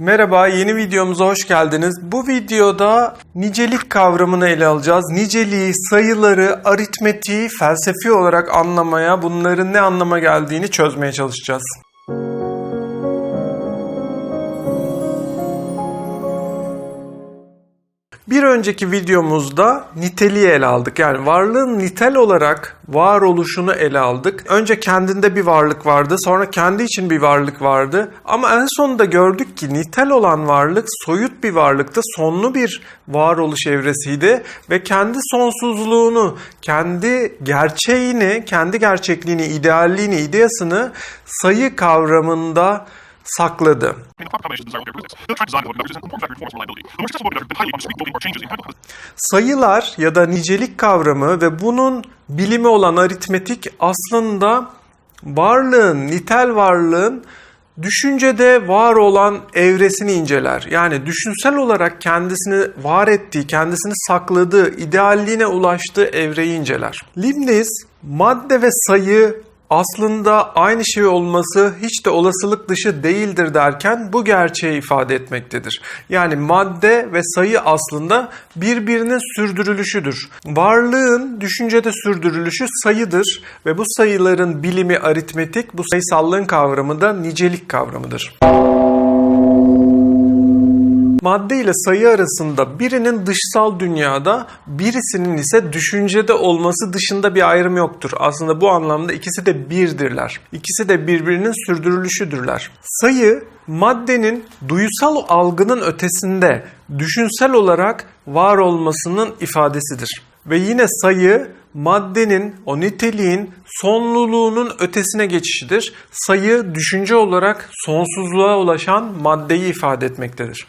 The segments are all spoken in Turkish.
Merhaba, yeni videomuza hoş geldiniz. Bu videoda nicelik kavramını ele alacağız. Niceliği, sayıları, aritmetiği felsefi olarak anlamaya, bunların ne anlama geldiğini çözmeye çalışacağız. Bir önceki videomuzda niteliği ele aldık. Yani varlığın nitel olarak varoluşunu ele aldık. Önce kendinde bir varlık vardı, sonra kendi için bir varlık vardı. Ama en sonunda gördük ki nitel olan varlık soyut bir varlıktı, sonlu bir varoluş evresiydi ve kendi sonsuzluğunu, kendi gerçeğini, kendi gerçekliğini, idealliğini, ideyasını sayı kavramında sakladı. Sayılar ya da nicelik kavramı ve bunun bilimi olan aritmetik aslında varlığın, nitel varlığın düşüncede var olan evresini inceler. Yani düşünsel olarak kendisini var ettiği, kendisini sakladığı, idealliğine ulaştığı evreyi inceler. Leibniz madde ve sayı aslında aynı şey olması hiç de olasılık dışı değildir derken bu gerçeği ifade etmektedir. Yani madde ve sayı aslında birbirinin sürdürülüşüdür. Varlığın düşüncede sürdürülüşü sayıdır ve bu sayıların bilimi aritmetik, bu sayısallığın kavramı da nicelik kavramıdır. Madde ile sayı arasında birinin dışsal dünyada, birisinin ise düşüncede olması dışında bir ayrım yoktur. Aslında bu anlamda ikisi de birdirler. İkisi de birbirinin sürdürülüşüdürler. Sayı, maddenin duyusal algının ötesinde düşünsel olarak var olmasının ifadesidir. Ve yine sayı maddenin, o niteliğin sonluluğunun ötesine geçişidir. Sayı düşünce olarak sonsuzluğa ulaşan maddeyi ifade etmektedir.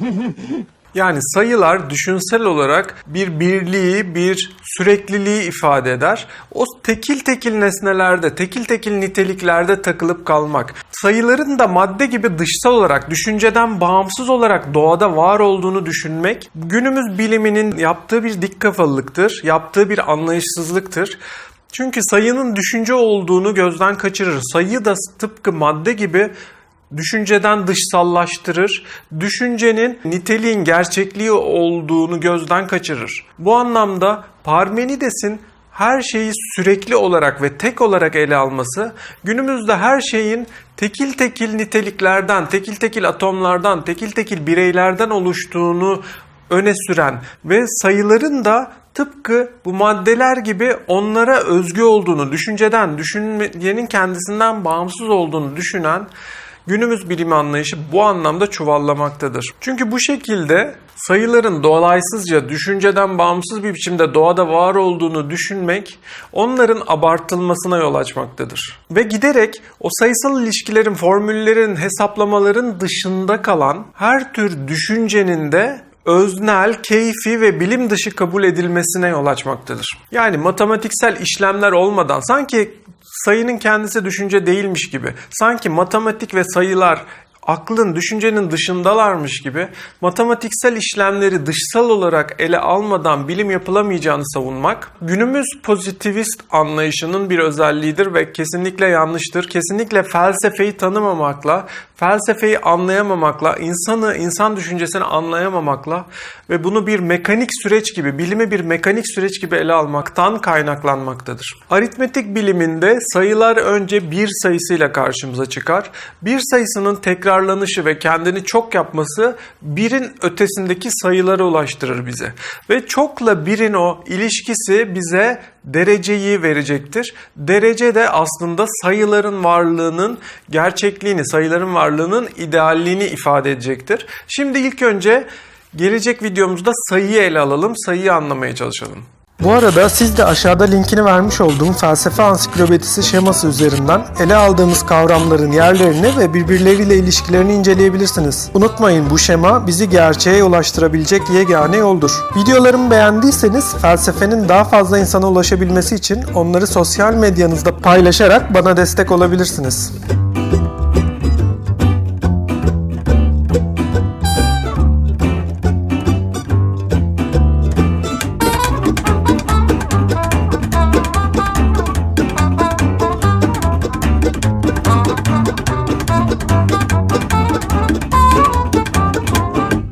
Yani sayılar düşünsel olarak bir birliği, bir sürekliliği ifade eder. O tekil tekil nesnelerde, tekil tekil niteliklerde takılıp kalmak. Sayıların da madde gibi dışsal olarak, düşünceden bağımsız olarak doğada var olduğunu düşünmek, günümüz biliminin yaptığı bir dik kafalılıktır, yaptığı bir anlayışsızlıktır. Çünkü sayının düşünce olduğunu gözden kaçırır. Sayı da tıpkı madde gibi düşünceden dışsallaştırır, düşüncenin niteliğin gerçekliği olduğunu gözden kaçırır. Bu anlamda Parmenides'in her şeyi sürekli olarak ve tek olarak ele alması, günümüzde her şeyin tekil tekil niteliklerden, tekil tekil atomlardan, tekil tekil bireylerden oluştuğunu öne süren ve sayıların da tıpkı bu maddeler gibi onlara özgü olduğunu, düşünceden, düşüncenin kendisinden bağımsız olduğunu düşünen Günümüz bilim anlayışı bu anlamda çuvallamaktadır. Çünkü bu şekilde sayıların dolaysızca düşünceden bağımsız bir biçimde doğada var olduğunu düşünmek onların abartılmasına yol açmaktadır. Ve giderek o sayısal ilişkilerin, formüllerin, hesaplamaların dışında kalan her tür düşüncenin de öznel, keyfi ve bilim dışı kabul edilmesine yol açmaktadır. Yani matematiksel işlemler olmadan sanki sayının kendisi düşünce değilmiş gibi, sanki matematik ve sayılar aklın, düşüncenin dışındalarmış gibi matematiksel işlemleri dışsal olarak ele almadan bilim yapılamayacağını savunmak günümüz pozitivist anlayışının bir özelliğidir ve kesinlikle yanlıştır. Kesinlikle felsefeyi tanımamakla, felsefeyi anlayamamakla, insanı, insan düşüncesini anlayamamakla ve bunu bir mekanik süreç gibi, bilimi bir mekanik süreç gibi ele almaktan kaynaklanmaktadır. Aritmetik biliminde sayılar önce bir sayısıyla karşımıza çıkar. Bir sayısının tekrarlanışı ve kendini çok yapması birin ötesindeki sayılara ulaştırır bize. Ve çokla birin o ilişkisi bize dereceyi verecektir. Derece de aslında sayıların varlığının gerçekliğini, sayıların varlığının idealliğini ifade edecektir. Şimdi ilk önce gelecek videomuzda sayıyı ele alalım, sayıyı anlamaya çalışalım. Bu arada siz de aşağıda linkini vermiş olduğum felsefe ansiklopedisi şeması üzerinden ele aldığımız kavramların yerlerini ve birbirleriyle ilişkilerini inceleyebilirsiniz. Unutmayın bu şema bizi gerçeğe ulaştırabilecek yegane yoldur. Videolarımı beğendiyseniz felsefenin daha fazla insana ulaşabilmesi için onları sosyal medyanızda paylaşarak bana destek olabilirsiniz.